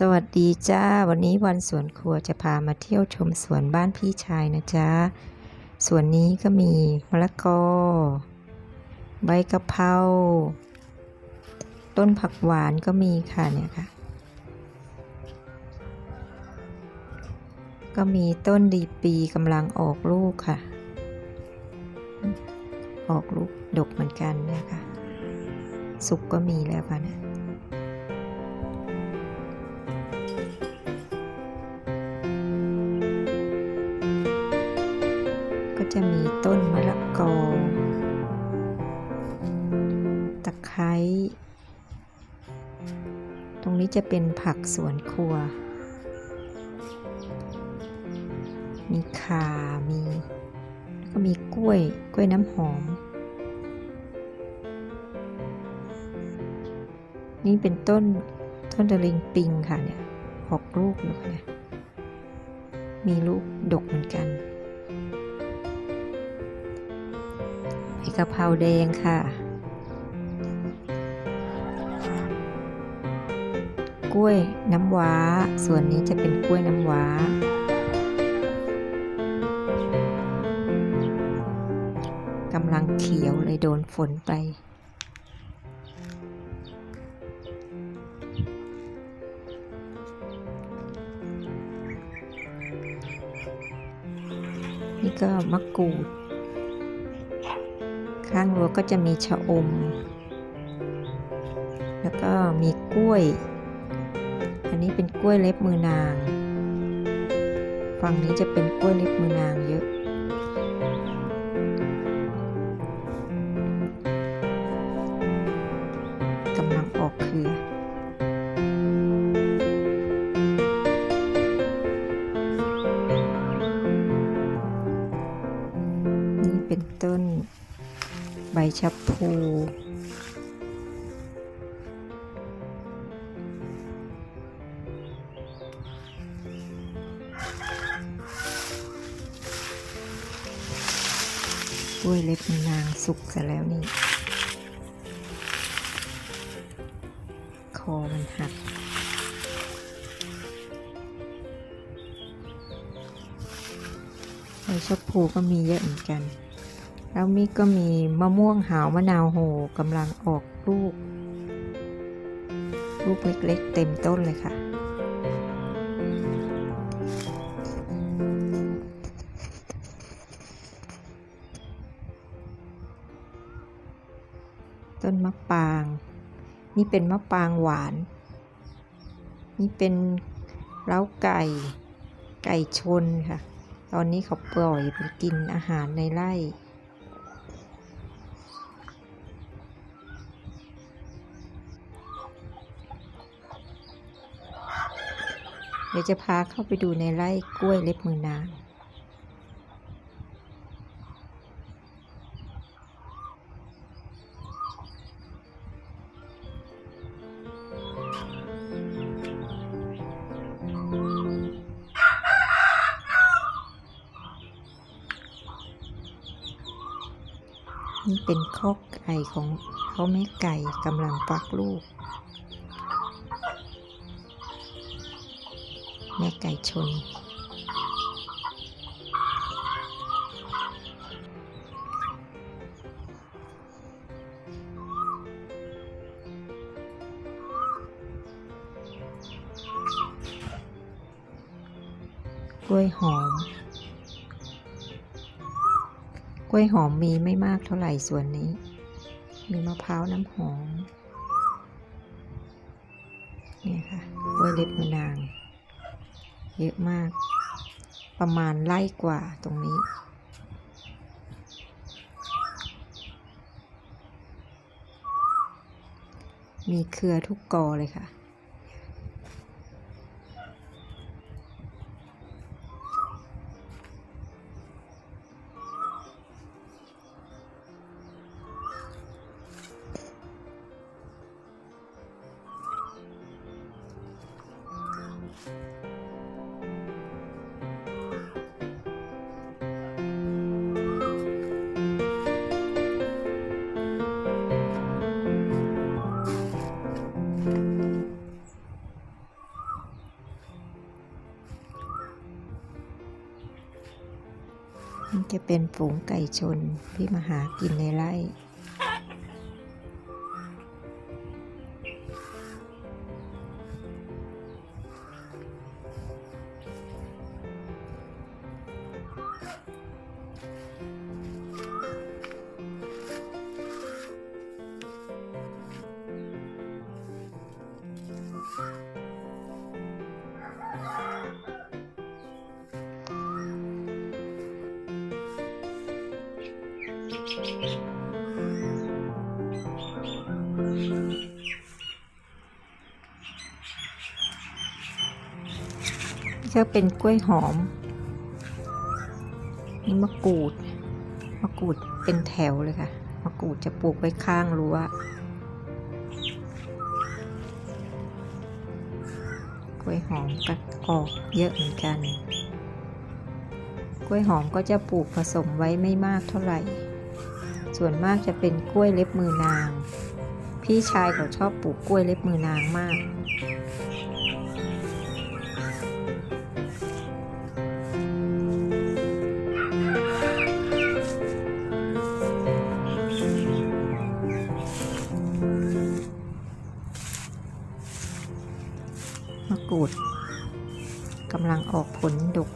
สวัสดีจ้า วันนี้วันสวนครัวจะพามาเที่ยวชมสวนบ้านพี่ชายนะจ๊ะสวนนี้ก็มีมะละกอ ใบกะเพราต้นผักหวานก็มีค่ะเนี่ยค่ะ ก็มีต้นดีปีกำลังออกลูกค่ะ ออกลูกดกเหมือนกันนะคะ สุกก็มีแล้วค่ะเนี่ย ไคร้ ตรงนี้จะเป็นผักสวนครัว มีข่ามีแล้วก็มีกล้วย กล้วยน้ำหอม นี่เป็นต้นต้นตะลิงปิงค่ะเนี่ยออกลูกอยู่ค่ะเนี่ยมีลูกดกเหมือนกันใบกะเพราแดงค่ะ กล้วยน้ำว้า ส่วนนี้จะเป็นกล้วยน้ำว้า กำลังเขียวเลยโดนฝนไป นี่ก็มะกรูด ข้างรั้วก็จะมีชะอม แล้วก็มีกล้วย อันนี้เป็นกล้วยเล็บมือนาง ฝั่งนี้จะเป็นกล้วยเล็บมือนางเยอะ กำลังออกเครือนี่เป็นต้นใบชะพู ล้วยเล็บนางสุกซะแล้วนี่ คอมันหัก ใบชะพูก็มีเยอะเหมือนกัน แล้วมีก็มีมะม่วงหาวมะนาวโหกำลังออกลูก ลูกเล็กๆเต็มต้นเลยค่ะ ปาง นี่เป็นมะปางหวาน นี่เป็นเล้าไก่ ไก่ชนค่ะ ตอนนี้เขาปล่อยไปกินอาหารในไร่เดี๋ยวจะพาเข้าไปดูในไร่กล้วยเล็บมือนาง นี่เป็นคอกไก่ของเขาแม่ไก่กำลังฟักลูก แม่ไก่ชน กล้วยหอม ล้วยหอมมีไม่มากเท่าไหร่ส่วนนี้ มีมะพร้าวน้ำหอมเนี่ยค่ะกล้วยเล็บมือนาง เยอะมาก ประมาณไล่กว่าตรงนี้ มีเครือทุกกอเลยค่ะ จะเป็นฝูงไก่ชนที่มาหากินในไร่ ก็เป็นกล้วยหอมนี่มะกรูด มะกรูดเป็นแถวเลยค่ะ มะกรูดจะปลูกไว้ข้างรั้วกล้วยหอมก็ออกเยอะเหมือนกัน กล้วยหอมก็จะปลูกผสมไว้ไม่มากเท่าไหร่ ส่วนมากจะเป็นกล้วยเล็บมือนาง พี่ชายเขาชอบปลูกกล้วยเล็บมือนางมาก มะกรูดกำลังออกผลดก